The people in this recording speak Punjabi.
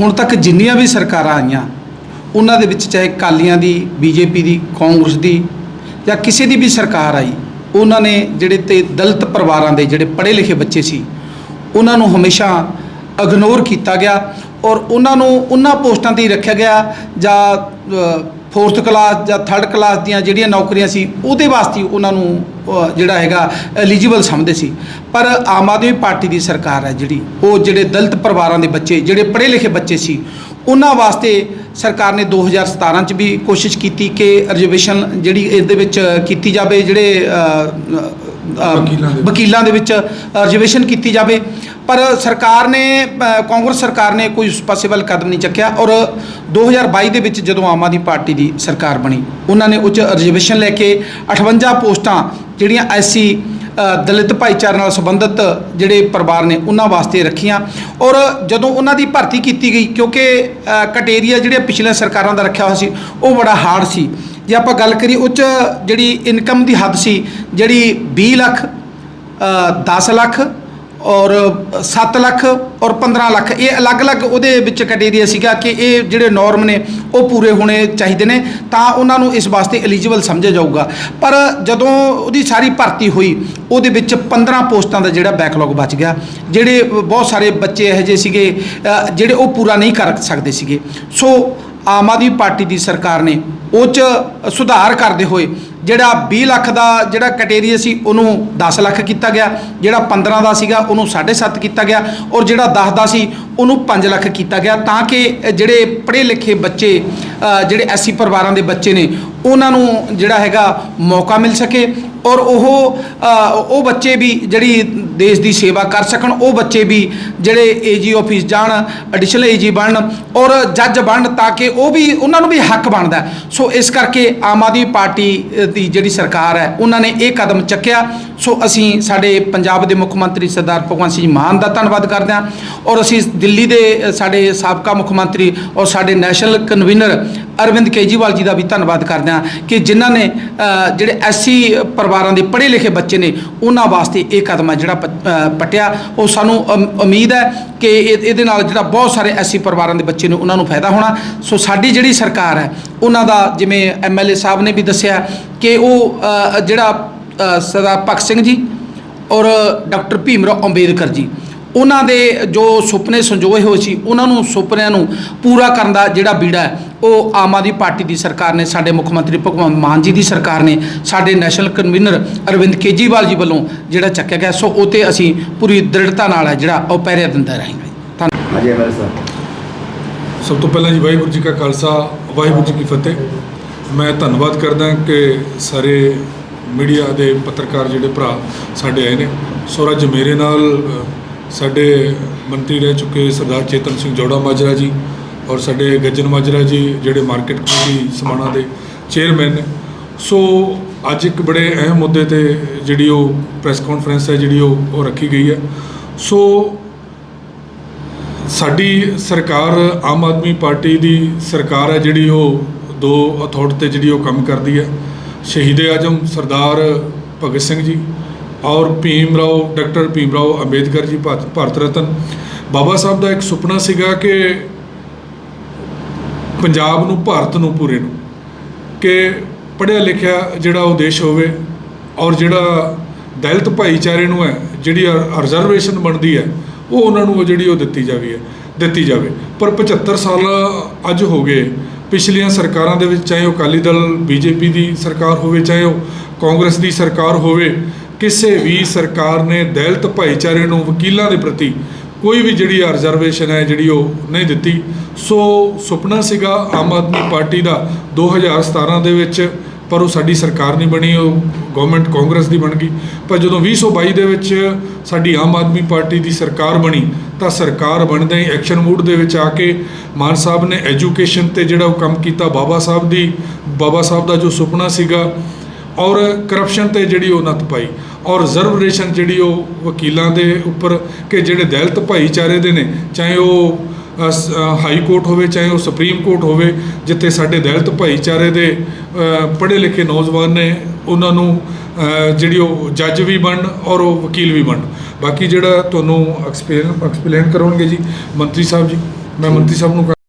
ਹੁਣ ਤੱਕ ਜਿੰਨੀਆਂ ਵੀ ਸਰਕਾਰਾਂ ਆਈਆਂ, ਉਹਨਾਂ ਦੇ ਵਿੱਚ ਚਾਹੇ ਕਾਲੀਆਂ ਦੀ, ਬੀਜੇਪੀ ਦੀ, ਕਾਂਗਰਸ ਦੀ ਜਾਂ ਕਿਸੇ ਦੀ ਵੀ ਸਰਕਾਰ ਆਈ, ਉਹਨਾਂ ਨੇ ਜਿਹੜੇ ਤੇ ਦਲਿਤ ਪਰਿਵਾਰਾਂ ਦੇ ਜਿਹੜੇ ਪੜ੍ਹੇ ਲਿਖੇ ਬੱਚੇ ਸੀ, ਉਹਨਾਂ ਨੂੰ ਹਮੇਸ਼ਾ ਇਗਨੋਰ ਕੀਤਾ ਗਿਆ। ਔਰ ਉਹਨਾਂ ਨੂੰ ਉਹਨਾਂ ਪੋਸਟਾਂ ਤੇ ਹੀ ਰੱਖਿਆ ਗਿਆ ਜਾਂ ਫੋਰਥ ਕਲਾਸ ਜਾਂ ਥਰਡ ਕਲਾਸ ਦੀਆਂ ਜਿਹੜੀਆਂ ਨੌਕਰੀਆਂ ਸੀ ਉਹਦੇ ਵਾਸਤੇ ਉਹਨਾਂ ਨੂੰ ਜਿਹੜਾ ਹੈਗਾ ਐਲੀਜੀਬਲ ਸਮਝਦੇ ਸੀ ਪਰ ਆਮ ਆਦਮੀ ਪਾਰਟੀ ਦੀ ਸਰਕਾਰ ਹੈ ਜਿਹੜੀ ਉਹ ਜਿਹੜੇ ਦਲਿਤ ਪਰਿਵਾਰਾਂ ਦੇ ਬੱਚੇ ਜਿਹੜੇ ਪੜ੍ਹੇ ਲਿਖੇ ਬੱਚੇ ਸੀ ਉਹਨਾਂ ਵਾਸਤੇ ਸਰਕਾਰ ਨੇ 2017 ਚ ਵੀ ਕੋਸ਼ਿਸ਼ ਕੀਤੀ ਕਿ ਰਿਜ਼ਰਵੇਸ਼ਨ ਜਿਹੜੀ ਇਸ ਦੇ ਵਿੱਚ ਕੀਤੀ ਜਾਵੇ ਜਿਹੜੇ। ਵਕੀਲਾਂ ਦੇ ਵਿੱਚ ਰਿਜ਼ਰਵੇਸ਼ਨ ਕੀਤੀ ਜਾਵੇ ਪਰ ਸਰਕਾਰ ਨੇ ਕਾਂਗਰਸ ਸਰਕਾਰ ਨੇ ਕੋਈ ਉਸ ਪਾਸੇ ਵੱਲ ਕਦਮ ਨਹੀਂ ਚੱਕਿਆ ਔਰ 2022 ਦੇ ਵਿੱਚ ਜਦੋਂ ਆਮ ਆਦਮੀ ਪਾਰਟੀ ਦੀ ਸਰਕਾਰ ਬਣੀ ਉਹਨਾਂ ਨੇ ਉੱਚ ਰਿਜ਼ਰਵੇਸ਼ਨ ਲੈ ਕੇ 58 ਪੋਸਟਾਂ ਜਿਹੜੀਆਂ ਐਸਸੀ ਦਲਿਤ ਭਾਈਚਾਰੇ ਨਾਲ ਸੰਬੰਧਿਤ ਜਿਹੜੇ ਪਰਿਵਾਰ ਨੇ ਉਹਨਾਂ ਵਾਸਤੇ ਰੱਖੀਆਂ ਔਰ ਜਦੋਂ ਉਹਨਾਂ ਦੀ ਭਰਤੀ ਕੀਤੀ ਗਈ ਕਿਉਂਕਿ ਕਟੇਰੀਆ ਜਿਹੜੇ ਪਿਛਲੇ ਸਰਕਾਰਾਂ ਦਾ ਰੱਖਿਆ ਹੋਇਆ ਸੀ ਉਹ ਬੜਾ ਹਾਰਡ ਸੀ। ਜੇ ਆਪਾਂ ਗੱਲ ਕਰੀਏ ਉੱਚ ਜਿਹੜੀ ਇਨਕਮ ਦੀ ਹੱਦ ਸੀ ਜਿਹੜੀ 20 ਲੱਖ ਅ, 10 ਲੱਖ ਔਰ 7 ਲੱਖ ਔਰ 15 ਲੱਖ। ਇਹ ਅਲੱਗ-ਅਲੱਗ ਉਹਦੇ ਵਿੱਚ ਕੈਟੇਰੀਆ ਸੀਗਾ ਕਿ ਇਹ ਜਿਹੜੇ ਨਾਰਮ ਨੇ, ਉਹ ਪੂਰੇ ਹੋਣੇ ਚਾਹੀਦੇ ਨੇ, ਤਾਂ ਉਹਨਾਂ ਨੂੰ ਇਸ ਵਾਸਤੇ ਐਲੀਜੀਬਲ ਸਮਝਿਆ ਜਾਊਗਾ। ਪਰ ਜਦੋਂ ਉਹਦੀ ਸਾਰੀ ਭਰਤੀ ਹੋਈ, ਉਹਦੇ ਵਿੱਚ 15 ਪੋਸਟਾਂ ਦਾ ਜਿਹੜਾ ਬੈਕਲੌਗ ਬਚ ਗਿਆ। ਜਿਹੜੇ ਬਹੁਤ ਸਾਰੇ ਬੱਚੇ ਇਹੋ ਜਿਹੇ ਸੀਗੇ ਜਿਹੜੇ ਉਹ ਪੂਰਾ ਨਹੀਂ ਕਰ ਸਕਦੇ ਸੀਗੇ। ਸੋ ਆਮ ਆਦਮੀ ਪਾਰਟੀ ਦੀ ਸਰਕਾਰ ਨੇ ਉਹ 'ਚ ਸੁਧਾਰ ਕਰਦੇ ਹੋਏ ਜਿਹੜਾ 20 ਲੱਖ ਦਾ ਜਿਹੜਾ ਕਟੇਰੀਆ ਸੀ, ਉਹਨੂੰ 10 ਲੱਖ ਕੀਤਾ ਗਿਆ। ਜਿਹੜਾ 15 ਦਾ ਸੀਗਾ, ਉਹਨੂੰ 7.5 ਕੀਤਾ ਗਿਆ। ਔਰ ਜਿਹੜਾ 10 ਦਾ ਸੀ, ਉਹਨੂੰ 5 ਲੱਖ ਕੀਤਾ ਗਿਆ। ਤਾਂ ਕਿ ਜਿਹੜੇ ਪੜ੍ਹੇ ਲਿਖੇ ਬੱਚੇ ਜਿਹੜੇ ਐਸੀ ਪਰਿਵਾਰਾਂ ਦੇ ਬੱਚੇ ਨੇ, ਉਹਨਾਂ ਨੂੰ ਜਿਹੜਾ ਹੈਗਾ ਮੌਕਾ ਮਿਲ ਸਕੇ। ਔਰ ਉਹ ਉਹ ਬੱਚੇ ਵੀ ਜਿਹੜੀ ਦੇਸ਼ ਦੀ ਸੇਵਾ ਕਰ ਸਕਣ, ਉਹ ਬੱਚੇ ਵੀ ਜਿਹੜੇ ਏਜੀ ਆਫਿਸ ਜਾਣ ਐਡੀਸ਼ਨਲ ਏਜੀ ਬਣਨ, ਔਰ ਜੱਜ ਬਣਨ, ਤਾਂ ਕਿ ਉਹ ਵੀ, ਉਹਨਾਂ ਨੂੰ ਵੀ ਹੱਕ ਬਣਦਾ। ਸੋ ਇਸ ਕਰਕੇ ਆਮ ਆਦਮੀ ਪਾਰਟੀ ਦੀ ਜਿਹੜੀ ਸਰਕਾਰ ਹੈ, ਉਹਨਾਂ ਨੇ ਇਹ ਕਦਮ ਚੱਕਿਆ। ਸੋ ਅਸੀਂ ਸਾਡੇ ਪੰਜਾਬ ਦੇ ਮੁੱਖ ਮੰਤਰੀ ਸਰਦਾਰ ਭਗਵੰਤ ਸਿੰਘ ਮਾਨ ਦਾ ਧੰਨਵਾਦ ਕਰਦੇ ਹਾਂ। ਔਰ ਅਸੀਂ ਦਿੱਲੀ ਦੇ ਸਾਡੇ ਸਾਬਕਾ ਮੁੱਖ ਮੰਤਰੀ ਔਰ ਸਾਡੇ ਨੈਸ਼ਨਲ ਕਨਵੀਨਰ ਅਰਵਿੰਦ ਕੇਜੀਵਾਲ ਜੀ ਦਾ ਵੀ ਧੰਨਵਾਦ ਕਰਦੇ ਹਾਂ ਕਿ ਜਿਨ੍ਹਾਂ ਨੇ ਜਿਹੜੇ ਐਸੀ ਪਰਿਵਾਰਾਂ ਦੇ ਪੜ੍ਹੇ ਲਿਖੇ ਬੱਚੇ ਨੇ, ਉਹਨਾਂ ਵਾਸਤੇ ਇਹ ਕਦਮ ਜਿਹੜਾ ਪ- ਪੱਟਿਆ। ਉਹ ਸਾਨੂੰ ਉਮੀਦ ਹੈ ਕਿ ਇਹ- ਇਹਦੇ ਨਾਲ ਜਿਹੜਾ ਬਹੁਤ ਸਾਰੇ ਐਸੀ ਪਰਿਵਾਰਾਂ ਦੇ ਬੱਚੇ ਨੂੰ, ਉਹਨਾਂ ਨੂੰ ਫਾਇਦਾ ਹੋਣਾ। ਸੋ ਸਾਡੀ ਜਿਹੜੀ ਸਰਕਾਰ ਹੈ, ਉਹਨਾਂ ਦਾ ਜਿਵੇਂ ਐਮਐਲਏ ਸਾਹਿਬ ਨੇ ਵੀ ਦੱਸਿਆ ਕਿ ਉਹ ਜਿਹੜਾ ਸਰਦਾਰ ਭਗਤ ਸਿੰਘ ਜੀ ਔਰ ਡਾਕਟਰ ਭੀਮਰਾਓ ਅੰਬੇਦਕਰ ਜੀ ਉਹਨਾਂ ਦੇ ਜੋ ਸੁਪਨੇ ਸੰਜੋਏ ਹੋਏ ਸੀ ਉਹਨਾਂ ਨੂੰ ਸੁਪਨਿਆਂ ਨੂੰ ਪੂਰਾ ਕਰਨ ਦਾ ਜਿਹੜਾ ਬੀੜਾ ਹੈ ਉਹ ਆਮ ਆਦਮੀ ਪਾਰਟੀ ਦੀ ਸਰਕਾਰ ਨੇ ਸਾਡੇ ਮੁੱਖ ਮੰਤਰੀ ਭਗਵੰਤ ਮਾਨ ਜੀ ਦੀ ਸਰਕਾਰ ਨੇ ਸਾਡੇ ਨੈਸ਼ਨਲ ਕਨਵੀਨਰ ਅਰਵਿੰਦ ਕੇਜੀਵਾਲ ਜੀ ਵੱਲੋਂ ਜਿਹੜਾ ਚੱਕਿਆ ਗਿਆ ਸੋ ਉਹ 'ਤੇ ਅਸੀਂ ਪੂਰੀ ਦ੍ਰਿੜਤਾ ਨਾਲ ਹੈ ਜਿਹੜਾ ਉਹ ਪਹਿਰੇ ਦਿੰਦੇ ਰਹਾਂਗੇ। ਧੰਨਵਾਦ। ਹਾਂਜੀ ਐਮਐਲ ਸਾਹਿਬ ਸਭ ਤੋਂ ਪਹਿਲਾਂ ਜੀ ਵਾਹਿਗੁਰੂ ਜੀ ਕਾ ਖਾਲਸਾ ਵਾਹਿਗੁਰੂ ਜੀ ਕੀ ਫਤਿਹ। ਮੈਂ ਧੰਨਵਾਦ ਕਰਦਾ ਕਿ ਸਾਰੇ ਮੀਡੀਆ ਦੇ ਪੱਤਰਕਾਰ ਜਿਹੜੇ ਭਰਾ ਸਾਡੇ ਆਏ ਨੇ। ਸੋ ਅੱਜ ਮੇਰੇ ਨਾਲ ਸਾਡੇ ਮੰਤਰੀ ਰਹਿ ਚੁੱਕੇ ਸਰਦਾਰ ਚੇਤਨ ਸਿੰਘ ਜੋੜਾ ਮਾਜਰਾ ਜੀ ਔਰ ਸਾਡੇ ਗੱਜਨ ਮਾਜਰਾ ਜੀ ਜਿਹੜੇ ਮਾਰਕੀਟ ਕਮੇਟੀ ਸਮਾਣਾ ਦੇ ਚੇਅਰਮੈਨ ਨੇ। ਸੋ ਅੱਜ ਇੱਕ ਬੜੇ ਅਹਿਮ ਮੁੱਦੇ ਤੇ ਜਿਹੜੀ ਉਹ ਪ੍ਰੈਸ ਕਾਨਫਰੰਸ ਹੈ, ਜਿਹੜੀ ਉਹ ਉਹ ਰੱਖੀ ਗਈ ਹੈ। ਸੋ ਸਾਡੀ ਸਰਕਾਰ ਆਮ ਆਦਮੀ ਪਾਰਟੀ ਦੀ ਸਰਕਾਰ ਹੈ, ਜਿਹੜੀ ਉਹ ਦੋ ਅਥਾਰਟੀ ਤੇ ਜਿਹੜੀ ਉਹ ਕੰਮ ਕਰਦੀ ਹੈ। ਸ਼ਹੀਦ ਆਜਮ ਸਰਦਾਰ ਭਗਤ ਸਿੰਘ ਜੀ ਔਰ ਭੀਮ ਰਾਓ, ਡਾਕਟਰ ਭੀਮ ਰਾਓ ਅੰਬੇਦਕਰ ਜੀ, ਭਾਰਤ ਭਾਰਤ ਰਤਨ। ਬਾਬਾ ਸਾਹਿਬ ਦਾ ਇੱਕ ਸੁਪਨਾ ਸੀਗਾ ਕਿ ਪੰਜਾਬ ਨੂੰ, ਭਾਰਤ ਨੂੰ, ਪੂਰੇ ਨੂੰ ਕਿ ਪੜ੍ਹਿਆ ਲਿਖਿਆ ਜਿਹੜਾ ਉਹ ਦੇਸ਼ ਹੋਵੇ ਔਰ ਜਿਹੜਾ ਦਲਿਤ ਭਾਈਚਾਰੇ ਨੂੰ ਹੈ, ਜਿਹੜੀ ਰਿਜ਼ਰਵੇਸ਼ਨ ਬਣਦੀ ਹੈ, ਉਹ ਉਹਨਾਂ ਨੂੰ ਉਹ ਜਿਹੜੀ ਉਹ ਦਿੱਤੀ ਜਾਵੇ ਹੈ ਦਿੱਤੀ ਜਾਵੇ। ਪਰ 75 ਸਾਲ ਅੱਜ ਹੋ ਗਏ, ਪਿਛਲੀਆਂ ਸਰਕਾਰਾਂ ਦੇ ਵਿੱਚ ਚਾਹੇ ਉਹ ਅਕਾਲੀ ਦਲ, ਬੀਜੇਪੀ ਦੀ ਸਰਕਾਰ ਹੋਵੇ, ਚਾਹੇ ਉਹ ਕਾਂਗਰਸ ਦੀ ਸਰਕਾਰ ਹੋਵੇ ਕਿਸੇ ਵੀ ਸਰਕਾਰ ਨੇ ਦਲਿਤ ਭਾਈਚਾਰੇ ਨੂੰ ਵਕੀਲਾਂ ਦੇ ਪ੍ਰਤੀ ਕੋਈ ਵੀ ਜਿਹੜੀ ਰਿਜ਼ਰਵੇਸ਼ਨ ਹੈ, ਜਿਹੜੀ ਉਹ ਨਹੀਂ ਦਿੱਤੀ। ਸੋ ਸੁਪਨਾ ਸੀਗਾ ਆਮ ਆਦਮੀ ਪਾਰਟੀ ਦਾ 2017 ਦੇ ਵਿੱਚ, ਪਰ ਉਹ ਸਾਡੀ ਸਰਕਾਰ ਨਹੀਂ ਬਣੀ, ਉਹ ਗਵਰਨਮੈਂਟ ਕਾਂਗਰਸ ਦੀ ਬਣ ਗਈ। ਪਰ ਜਦੋਂ 2022 ਦੇ ਵਿੱਚ ਸਾਡੀ ਆਮ ਆਦਮੀ ਪਾਰਟੀ ਦੀ ਸਰਕਾਰ ਬਣੀ, ਤਾਂ ਸਰਕਾਰ ਬਣਦੇ ਹੀ ਐਕਸ਼ਨ ਮੂਡ ਦੇ ਵਿੱਚ ਆ ਕੇ ਮਾਨ ਸਾਹਿਬ ਨੇ ਐਜੂਕੇਸ਼ਨ ਤੇ ਜਿਹੜਾ ਉਹ ਕੰਮ ਕੀਤਾ ਬਾਬਾ ਸਾਹਿਬ ਦੀ, ਬਾਬਾ ਸਾਹਿਬ ਦਾ ਜੋ ਸੁਪਨਾ ਸੀਗਾ, ਔਰ ਕਰਪਸ਼ਨ ਤੇ ਜਿਹੜੀ ਉਹ ਨੱਥ ਪਾਈ। ਔਰ ਰਿਜ਼ਰਵੇਸ਼ਨ ਜਿਹੜੀ ਉਹ ਵਕੀਲਾਂ ਦੇ ਉੱਪਰ ਕਿ ਜਿਹੜੇ ਦਲਿਤ ਭਾਈਚਾਰੇ ਦੇ ਨੇ ਚਾਹੇ ਉਹ ਹਾਈ ਕੋਰਟ ਹੋਵੇ ਚਾਹੇ ਉਹ ਸੁਪਰੀਮ ਕੋਰਟ ਹੋਵੇ ਜਿੱਥੇ ਸਾਡੇ ਦਲਿਤ ਭਾਈਚਾਰੇ ਦੇ ਪੜ੍ਹੇ ਲਿਖੇ ਨੌਜਵਾਨ ਨੇ ਉਹਨਾਂ ਨੂੰ ਜਿਹੜੀ ਉਹ ਜੱਜ ਵੀ ਬਣਨ ਔਰ ਉਹ ਵਕੀਲ ਵੀ ਬਣਨ ਬਾਕੀ ਜਿਹੜਾ ਤੁਹਾਨੂੰ ਐਕਸਪਲੇਨ ਐਕਸਪਲੇਨ ਕਰਨਗੇ ਜੀ ਮੰਤਰੀ ਸਾਹਿਬ ਜੀ ਮੈਂ ਮੰਤਰੀ ਸਾਹਿਬ ਨੂੰ